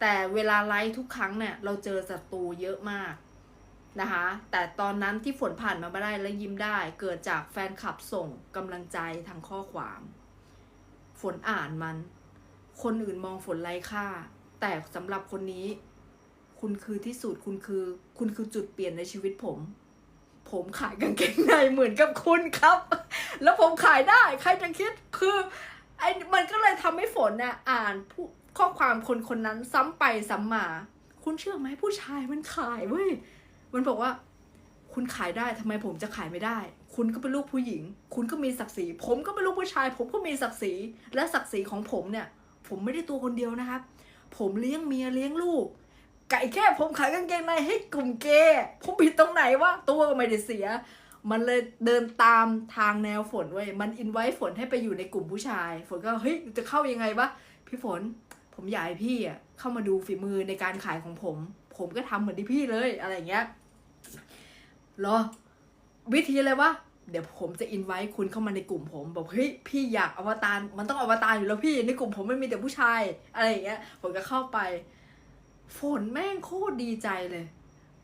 แต่เวลาไลฟ์ทุกครั้งเนี่ยเราเจอศัตรูเยอะมากนะคะ แต่ตอนนั้นที่ฝนผ่านมาไม่ได้และยิ้มได้ เกิดจากแฟนคลับส่งกำลังใจทางข้อความ ฝนอ่านมัน คนอื่นมองฝนไร้ค่า แต่สำหรับคนนี้ คุณคือที่สุดคุณคือ คุณคือจุดเปลี่ยนในชีวิตผม ผมขายกางเกงในเหมือนกับคุณครับ แล้วผมขายได้ ใครจะคิดคือไอ้มันก็เลยทำให้ฝนน่ะอ่านผู้ ข้อความคนคนนั้นซ้ำไปซ้ำมา คุณเชื่อไหมผู้ชายมันขายเว้ยมันบอกว่า คุณขายได้ทำไมผมจะขายไม่ได้ คุณก็เป็นลูกผู้หญิง คุณก็มีศักดิ์ศรี ผมก็เป็นลูกผู้ชาย ผมก็มีศักดิ์ศรีและศักดิ์ศรีของผมเนี่ย ผมไม่ได้ตัวคนเดียวนะครับ ผมเลี้ยงเมียเลี้ยงลูกไก่แค่ผมขายกางเกงในให้กลุ่มเกย์ผมผิดตรงไหนวะตัวก็ไม่ได้เสีย มันเลยเดินตามทางแนวฝนเว้ยมันอินไว้ฝนให้ไปอยู่ในกลุ่มผู้ชาย ฝนก็เฮ้ยจะเข้ายังไงวะพี่ฝน ผมอยากให้พี่อะเข้ามาดูฝีมือในการขายของผม ผมก็ทำเหมือนที่พี่เลยอะไรเงี้ยหรอ วิธีอะไรวะเดี๋ยวผมจะอินไว้คุณเข้ามาในกลุ่มผมบอกเฮ้ยพี่อยากอวตารมันต้องอวตารอยู่แล้วพี่ในกลุ่มผมไม่มีแต่ผู้ชาย อะไรอย่างเงี้ยผมก็เข้าไป ฝนแม่งโคตรดีใจเลย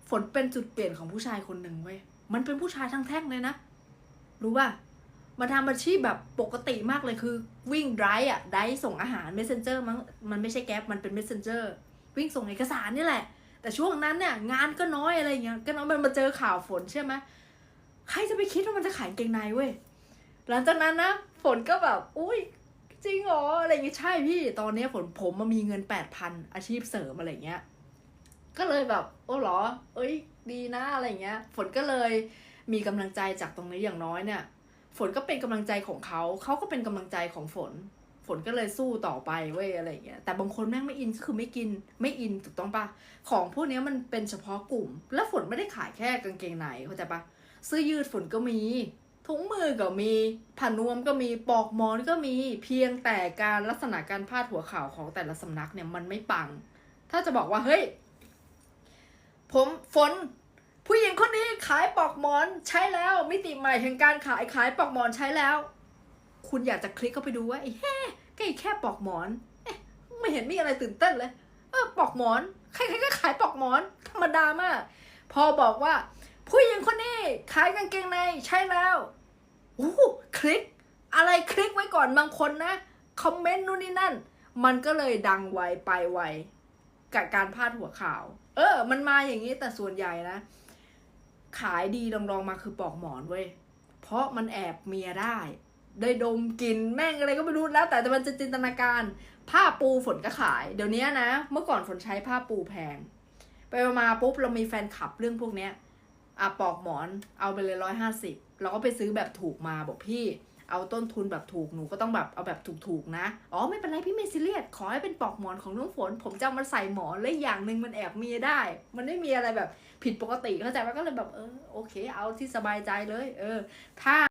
ฝนเป็นจุดเปลี่ยนของผู้ชายคนหนึ่งเว้ยมันเป็นผู้ชายทั้งแท่งเลยนะ รู้ป่ะ มาทำอาชีพแบบปกติมากเลยคือวิ่งไดร์อะไดร์ส่งอาหาร messenger มั้งมันไม่ใช่แก๊ปมันเป็น messenger วิ่งส่งเอกสารนี่แหละ แต่ช่วงนั้นเนี่ยงานก็น้อยอะไรเงี้ยก็น้อยมันมาเจอข่าวฝนใช่ไหมใครจะไปคิดว่ามันจะขายกางเกงในเว้ยหลังจากนั้นนะฝนก็แบบอุ้ยจริงเหรออะไรเงี้ยใช่พี่ตอนนี้ฝนผมมามีเงินแปดพันอาชีพเสริมอะไรเงี้ยก็เลยแบบโอ้หรอ เอ้ย ดีนะอะไรเงี้ย ฝนก็เลยมีกำลังใจจากตรงนี้อย่างน้อยเนี่ย ฝนก็เป็นกำลังใจของเขา เขาก็เป็นกำลังใจของฝน ฝนก็เลยสู้ต่อไปเว้ยอะไรเงี้ย แต่บางคนแม่งไม่อินก็คือไม่กิน ไม่อินถูกต้องปะของพวกนี้มันเป็นเฉพาะกลุ่ม แล้วฝนไม่ได้ขายแค่กางเกงในเข้าใจปะเสื้อยืดฝนก็มี ถุงมือก็มีผ้านวมก็มีปลอกหมอนก็มี เพียงแต่การลักษณะการพาดหัวข่าวของแต่ละสำนักเนี่ยมันไม่ปัง ถ้าจะบอกว่าเฮ้ย ผมฝน ขายปลอกหมอนใช้แล้ว มิติใหม่แห่งการขายขายปลอกหมอนใช้แล้ว คุณอยากจะคลิกเข้าไปดูว่าไอ้แฮ่ก็ไอ้แค่ปลอกหมอนไม่เห็นมีอะไรตื่นเต้นเลยเออปลอกหมอนใครๆก็ขายปลอกหมอน ธรรมดามาก พอบอกว่า ผู้หญิงคนนี้ขายกางเกงในใช่แล้วโอ้คลิก อะไรคลิกไว้ก่อนบางคนนะคอมเมนต์นู่นนี่นั่น มันก็เลยดังไวไปไวกับการพาดหัวข่าว เออ มันมาอย่างนี้แต่ส่วนใหญ่นะ ขายดีลองๆมาคือปลอกหมอนเว้ย เพราะมันแอบเมียได้ได้ดมกลิ่นแม่งอะไรก็ไม่รู้แล้ว แต่มันจะจินตนาการ ผ้าปูฝนก็ขาย เดี๋ยวนี้นะ เมื่อก่อนฝนใช้ผ้าปูแพง ไปมาปุ๊บเรามีแฟนคลับเรื่องพวกเนี้ยอะปลอกหมอนเอาไปเลยร้อยห้าสิบเราก็ไปซื้อแบบถูกมาบอกพี่ เอาต้นทุนแบบถูกหนูก็ต้องแบบเอาแบบถูกๆนะ อ๋อไม่เป็นไรพี่เมซิเลียสขอให้เป็นปลอกหมอนของน้องฝน ผมจะเอามาใส่หมอนและอย่างหนึ่งมันแอบมีได้ มันไม่มีอะไรแบบผิดปกติเข้าใจว่าก็เลยแบบเออโอเค เอาที่สบายใจเลย เออ ถ้า